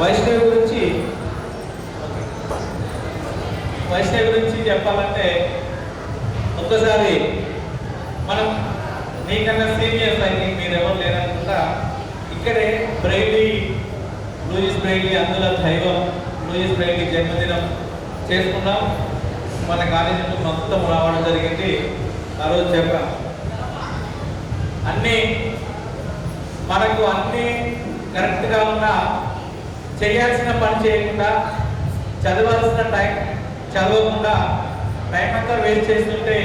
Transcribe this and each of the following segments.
వైష్ణవి గురించి వైష్ణవి గురించి చెప్పాలంటే ఒక్కసారి మనం నీకన్నా సీనియర్స్ అయితే మీరు ఎవరు లేరనుకుంటా ఇక్కడే బ్రైలీ లూయిస్ బ్రైలీ అందులో దైవం లూయిస్ బ్రైలీ జన్మదినం చేసుకున్నాం మన కాలేజీ మొత్తం రావడం జరిగింది. ఆ రోజు చెప్పాం అన్నీ మనకు అన్నీ కరెక్ట్గా ఉన్నా చేయాల్సిన పని చేయకుండా చదవాల్సిన టైం చదవకుండా టైం అంతా వేస్ట్ చేస్తుంటే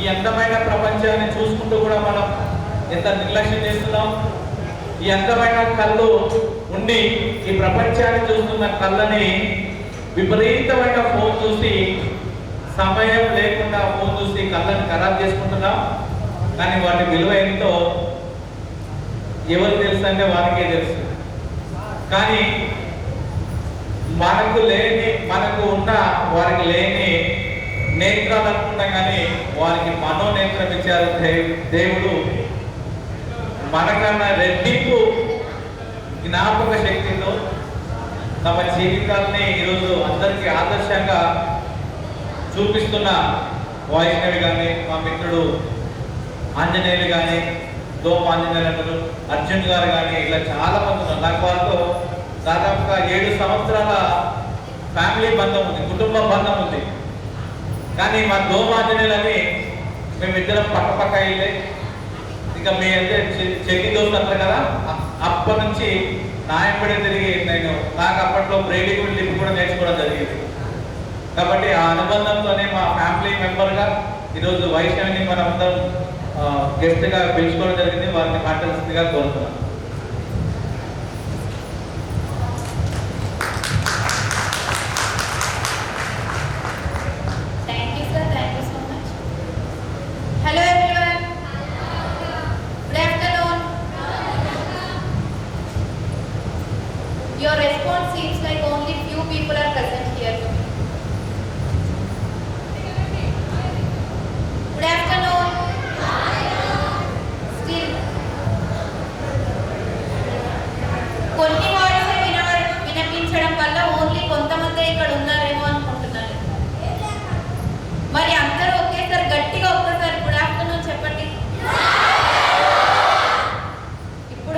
ఈ అందమైన ప్రపంచాన్ని చూసుకుంటూ కూడా మనం ఎంత నిర్లక్ష్యం చేస్తున్నాం? ఈ అందమైన కళ్ళు ఉండి ఈ ప్రపంచాన్ని చూస్తున్న కళ్ళని విపరీతమైన ఫోన్ చూసి సమయం లేకుండా ఫోన్ చూసి కళ్ళని ఖరాబ్ చేసుకుంటున్నాం. కానీ వాటి విలువ ఏంటో ఎవరు తెలుసు అంటే వారికే తెలుసు. కానీ మనకు లేని మనకు ఉన్న వారికి లేని నేత్రాలు అనుకున్నాం కానీ వారికి మనోనేత్రం ఇచ్చారు దేవుడు. మనకన్నా రెట్టింపు జ్ఞాపక శక్తితో తమ జీవితాన్ని ఈరోజు అందరికీ ఆదర్శంగా చూపిస్తున్న వైష్ణవి కానీ మా మిత్రుడు ఆంజనేయులు కానీ దోమ ఆంజనేయులు అంటారు అర్జున్ గారు కానీ ఇలా చాలా మంది ఉన్నారు. నాకు వాళ్ళతో దాదాపుగా ఏడు సంవత్సరాల ఫ్యామిలీ బంధం ఉంది కుటుంబ బంధం ఉంది. కానీ మా దోమ మేమిద్దరం పక్క పక్క వెళ్ళే ఇంకా మీ అంటే చె- చెల్లి దోస్తులు అంటారు కదా అప్పటి నుంచి నా తిరిగి నేను నాకు అప్పట్లో బ్రెయిలీ లిప్ కూడా నేర్చుకోవడం జరిగింది. కాబట్టి ఆ అనుబంధంతోనే మా ఫ్యామిలీ మెంబర్గా ఈరోజు వైష్ణవిని మనందరం గెస్ట్గా పిలుచుకోవడం జరిగింది వారిని మాట్లాడుతుందిగా కోరుతున్నాను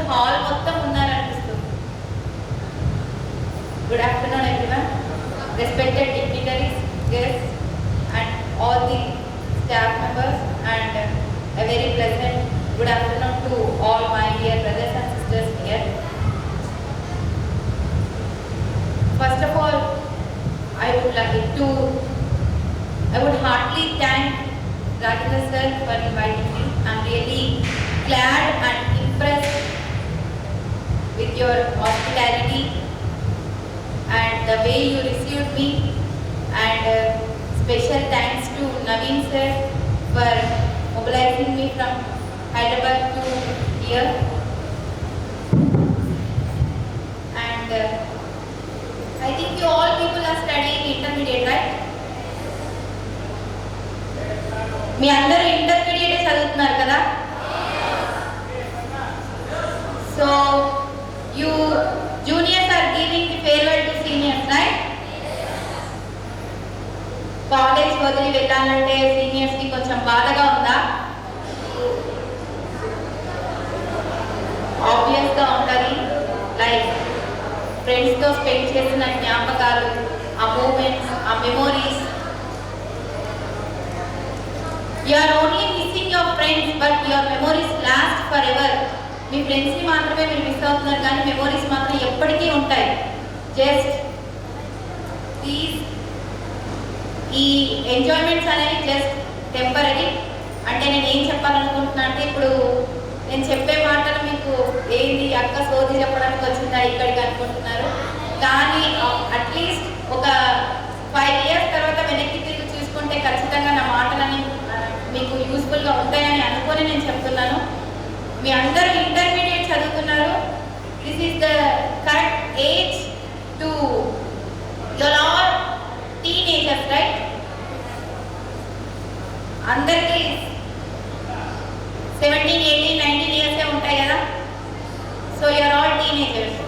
హాల్ మొత్తం ఉన్నారనిపిస్తుంది good afternoon everyone respected dignitaries guest and all the staff members and a very pleasant good afternoon to all my dear brothers and sisters here First of all, I would like to, I would heartily thank Rajendra sir for inviting me. I'm really glad and impressed with your hospitality and the way you received me. And uh, special thanks to Naveen sir for mobilizing me from Hyderabad to here. And uh, I think you all people are studying intermediate, right? మీ అందరూ intermediate చదువుతున్నారు కదా so you juniors are giving the farewell to seniors right college వదిలి వెళ్ళాలంటే సీనియర్స్కి కొంచెం బాధగా ఉందా? ఆబ్వియస్గా ఉంటది. లైక్ ఫ్రెండ్స్తో స్పెండ్ చేసిన జ్ఞాపకాలు ఆ మూమెంట్స్ ఆ memories you are only missing your friends but your memories last for ever మీ ఫ్రెండ్స్ని మాత్రమే మీరు మిస్ అవుతున్నారు కానీ మెమోరీస్ మాత్రం ఎప్పటికీ ఉంటాయి. జస్ట్ ప్లీజ్ ఈ ఎంజాయ్మెంట్స్ అనేవి జస్ట్ టెంపరీ అంటే నేను ఏం చెప్పాలనుకుంటున్నా అంటే ఇప్పుడు నేను చెప్పే మాటలు మీకు ఏంది అక్క సోది చెప్పడానికి వచ్చిందా ఇక్కడికి అనుకుంటున్నారు. కానీ అట్లీస్ట్ ఒక ఫైవ్ ఇయర్స్ తర్వాత వెనక్కి తిరిగి చూసుకుంటే ఖచ్చితంగా నా మాటలని మీకు యూస్ఫుల్గా ఉంటాయని అనుకొని నేను చెప్తున్నాను. మీ అందరూ ఇంటర్మీడియట్ చదువుతున్నారు. This is the correct age to your all teenagers right అందరికీ సెవెంటీన్ ఎయిటీన్ నైన్టీన్ ఇయర్సే ఉంటాయి కదా? So you are all teenagers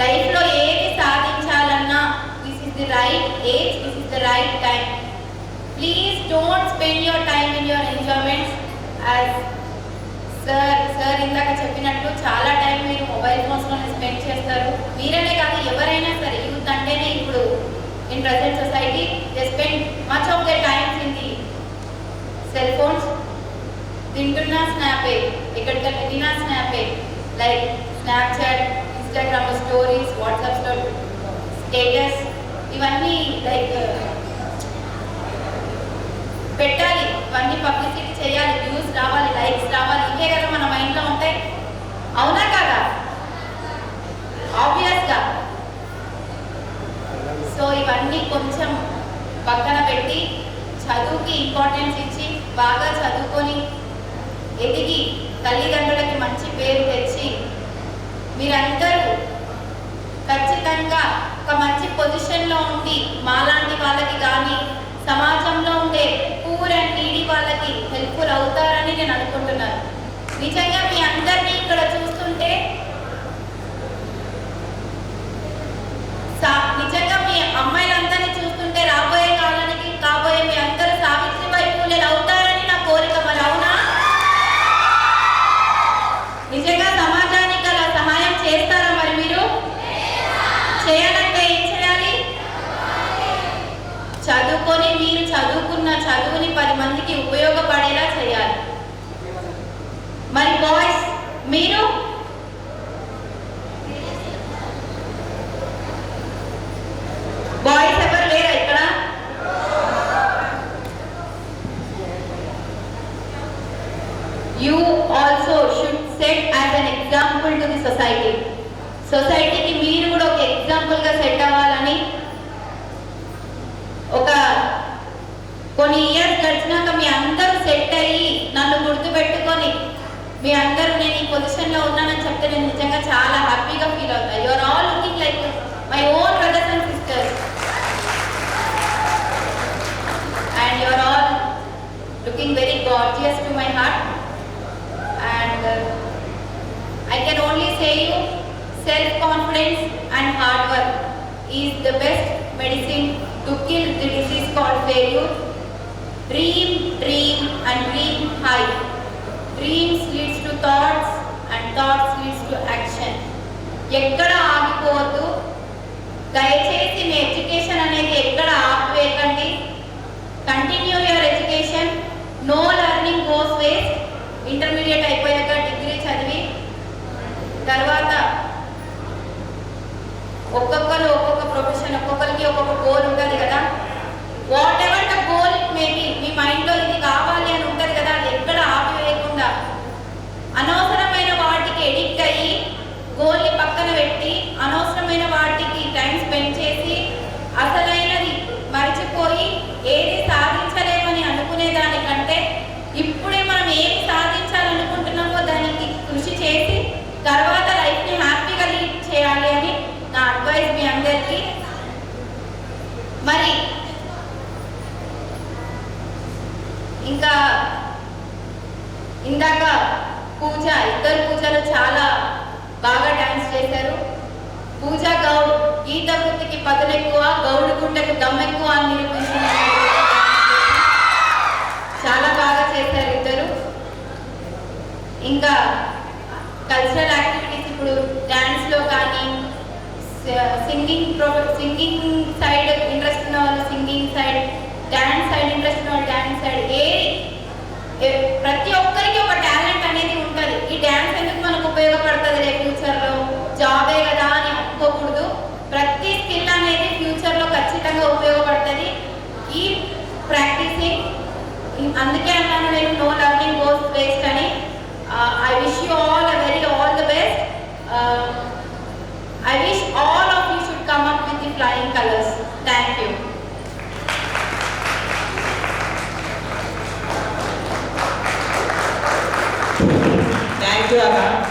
లైఫ్లో ఏది సాధించాలన్నా this is the right age this is the right time please don't spend your time in your enjoyments as sir sir ఇందాక చెప్పినట్టు చాలా time మీరు మొబైల్ ఫోన్స్లోనే స్పెండ్ చేస్తారు. మీరనే కాదు ఎవరైనా సరే యూత్ అంటేనే ఇప్పుడు in present society they spend much of the times in cell phones తింటున్నా స్నాపే ఎక్కడికైనా వెళ్ళినా స్నాపే. లైక్ స్నాప్చాట్ ఇన్స్టాగ్రామ్ స్టోరీస్ వాట్సాప్లో స్టేటస్ ఇవన్నీ లైక్ uh, పెట్టాలి. ఇవన్నీ పబ్లిసిటీ చేయాలి. వ్యూస్ రావాలి లైక్స్ రావాలి. ఇవే కదా మన మైండ్లో ఉంటాయి. అవునా కదా? ఆబ్వియస్గా సో ఇవన్నీ కొంచెం పక్కన పెట్టి చదువుకి ఇంపార్టెన్స్ ఇచ్చి బాగా చదువుకొని ఎదిగి తల్లిదండ్రులకి మంచి పేరు తెచ్చి మీరందరూ ఖచ్చితంగా ఒక మంచి పొజిషన్లో ఉండి మాలాంటి వాళ్ళకి కానీ సమాజంలో ఉండే పూర్ అండ్ నీడి వాళ్ళకి హెల్ప్ఫుల్ అవుతారని నేను అనుకుంటున్నాను. నిజంగా మీ అందరినీ ఇక్కడ చూస్తుంటే సా- నిజంగా మీ అమ్మాయిలందరినీ చూస్తుంటే రాబోయే కాలానికి కాబోయే మీ అందరూ సావిత్రిబాయి పూలెలు అవుతారని నా కోరిక మరి అవునా నిజంగా సమాజానికి అలా సహాయం చేస్తారా మరి మీరు చేయాలంటే ఏం చేయాలి చదువుకొని మీరు చదువుకున్న చదువుని పది మందికి ఉపయోగపడేలా చేయాలి మరి బాయ్స్ మీరు బాయ్స్ ఎవరు లేరా ఇక్కడ you also should set as an example to the society సొసైటీకి మీరు కూడా ఒక ఎగ్జాంపుల్గా సెట్ అవ్వాలని ఒక కొన్ని ఇయర్స్ గడిచినాక మీ అందరూ సెట్ అయ్యి నన్ను గుర్తుపెట్టుకొని మీ అందరూ నేను ఈ పొజిషన్లో ఉన్నానని చెప్తే నేను నిజంగా చాలా హ్యాపీగా ఫీల్ అవుతాను you are all looking like my own brothers and you are all looking very gorgeous to my heart and I can only say you self-confidence and hard work is the best medicine to kill the disease called failure. Dream, dream and dream high. Dreams leads to thoughts and thoughts leads to action. ఎక్కడ ఆగిపోవద్దు. దయచేసి మీ education అనేది ఎక్కడ ఆపివేయకండి. Continue your education no learning goes waste intermediate అయిపోయాక degree చదివి. తర్వాత ఒక్కొక్కరు ఒక్కొక్క profession ఒక్కొక్కరికి ఒక్కొక్క గోల్ ఉంటుంది కదా. Whatever the goal it may be మీ మైండ్లో ఇది కావాలి అని ఉంటుంది కదా అది ఎక్కడ ఆపివేయకుండా అనవసరమైన వాటికి ఎడిక్ట్ అయ్యి గోల్ని పక్కన పెట్టి అనవసరమైన వాటికి టైం స్పెండ్ చేసి అసలైనది మర్చిపోయి ఏది సాధించలేమని అనుకునే దానికంటే ఇప్పుడే మనం ఏది సాధించాలనుకుంటున్నామో దానికి కృషి చేసి తర్వాత లైఫ్ని హ్యాపీగా లీడ్ చేయాలి అని నా అడ్వైస్ మీ అందరికీ మరి ఇంకా ఇందాక పూజ ఇద్దరు పూజలు చాలా బాగా డాన్స్ చేశారు పూజ గౌడ్ గీత పదనెక్కువ పదులు దమ్మెక్కువ అని Uh, I wish all of you should come up with the flying colors. Thank you. Thank you,